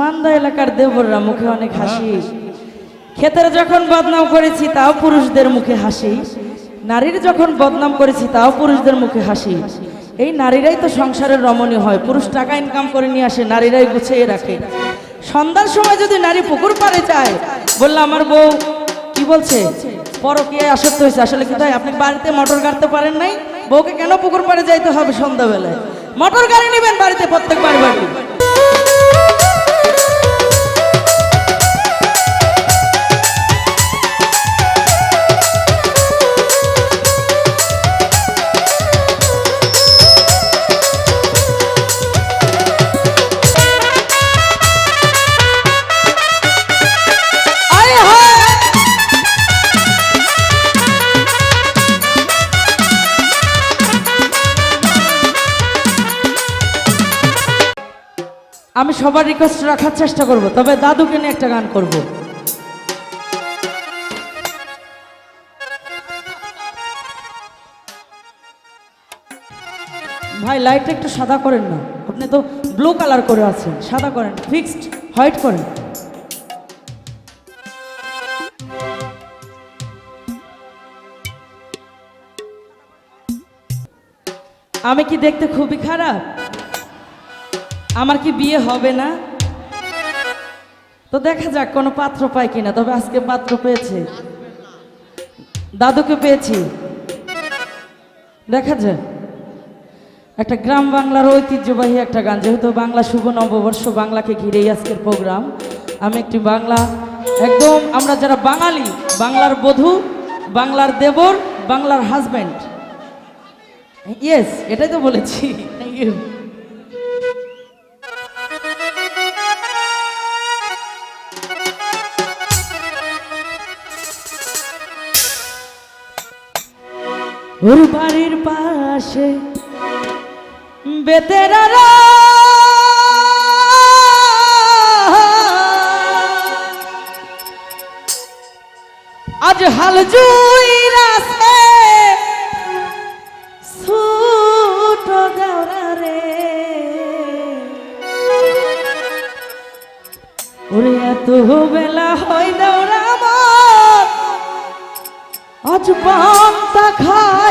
মান্দা এলাকার দেবররা মুখে অনেক হাসি। ক্ষেতের যখন বদনাম করেছি, তাও পুরুষদের মুখে হাসি। নারীর যখন বদনাম করেছি, তাও পুরুষদের মুখে হাসি। এই নারীরাই তো সংসারের রমণী হয়। পুরুষ টাকা ইনকাম করে নিয়ে আসে, নারীরাই গুছিয়ে রাখে। সন্ধ্যার সময় যদি নারী পুকুর পাড়ে যায়, বলল, আমার বউ, কি বলছে? পরকে আসক্ত হয়েছে। আসলে কি তাই? আপনি বাড়িতে মোটর কাটতে পারেন নাই? বউকে কেন পুকুর পাড়ে যাইতে হবে সন্ধ্যাবেলায়? মোটর গাড়ি নেবেন বাড়িতে প্রত্যেক বাড়ি বাড়ি সবার রিকোয়েস্ট রাখার চেষ্টা করব, তবে দাদুকে নিয়ে একটা গান করব। ভাই লাইটটা একটু সাদা করেন না। আপনি তো ব্লু কালার করে আছেন, সাদা করেন ফিক্সড হোয়াইট করেন। আমি কি দেখতে খুবই খারাপ? আমার কি বিয়ে হবে না? তো দেখা যাক কোনো পাত্র পাই কিনা, তবে আজকে পাত্র পেয়েছে। দাদুকে পেয়েছি। দেখা যায় একটা গ্রাম বাংলার ঐতিহ্যবাহী একটা গান, যেহেতু বাংলা শুভ নববর্ষ বাংলাকে ঘিরেই আজকের প্রোগ্রাম। আমি একটি বাংলা, একদম আমরা যারা বাঙালি, বাংলার বধূ, বাংলার দেবর, বাংলার হাজব্যান্ড। ইয়েস এটাই তো বলেছি। থ্যাংক ইউ ওর বাড়ির পাশে বেতেরারা আজ হাল জুই রাসে ছুট দেওরা রে ওরে এত বেলা হয় দেওরা আজ পান্তা খাই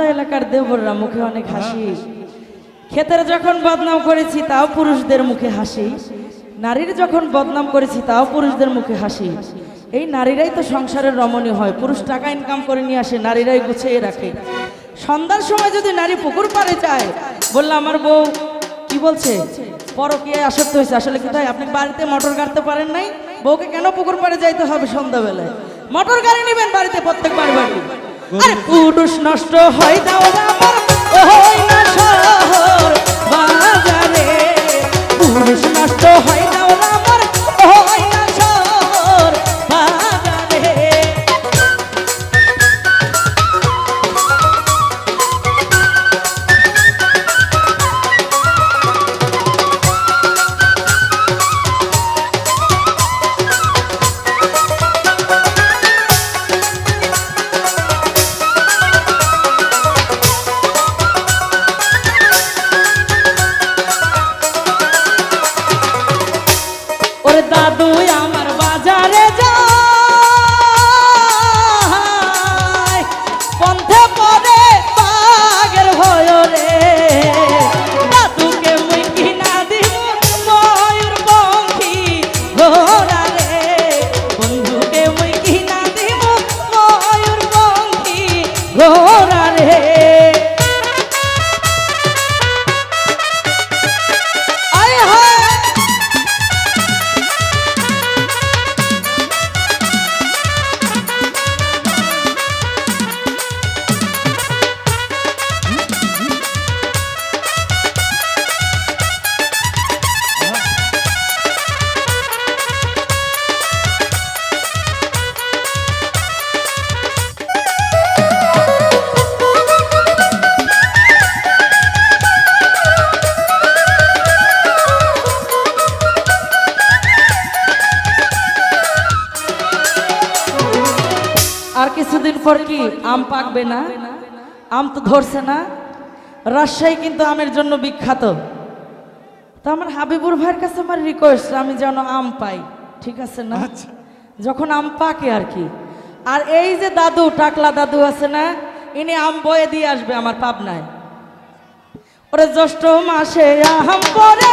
হান্দা এলাকার দেবররা মুখে অনেক হাসি। ক্ষেতের যখন বদনাম করেছি, তাও পুরুষদের মুখে হাসি। নারীর যখন বদনাম করেছি, তাও পুরুষদের মুখে হাসি। এই নারীরাই তো সংসারের রমণী হয়। পুরুষ টাকা ইনকাম করে নিয়ে আসে, নারীরাই গুছিয়ে রাখে। সন্ধ্যার সময় যদি নারী পুকুর পাড়ে যায়, বলল, আমার বউ, কি বলছে? পরকে আসক্ত হয়েছে। আসলে কি তাই? আপনি বাড়িতে মোটর গাড়তে পারেন নাই? বউকে কেন পুকুর পাড়ে যাইতে হবে সন্ধ্যাবেলায়? মোটর গাড়ি নেবেন বাড়িতে প্রত্যেক বাড়ি বাড়ি আরে পুরুষ নষ্ট হয় দাও আমার ওই না শহর বাজারে পর কি? আম পাকবে না? আম তো ধরছে না। রাজশাহী কিন্তু আমের জন্য বিখ্যাত। তো আমার হাবিবুর ভাইয়ের কাছে আমার রিকোয়েস্ট আমি যেন আম পাই। ঠিক আছে না? যখন আম পাকে আর কি। আর এই যে দাদু টাকলা দাদু আছে না ইনি আম বয়ে দিয়ে আসবে আমার পাবনায়। ওরে জ্যৈষ্ঠ মাসে আম পরে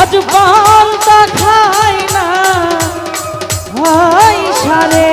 আজ পান্তা খাই না। হয় সারে।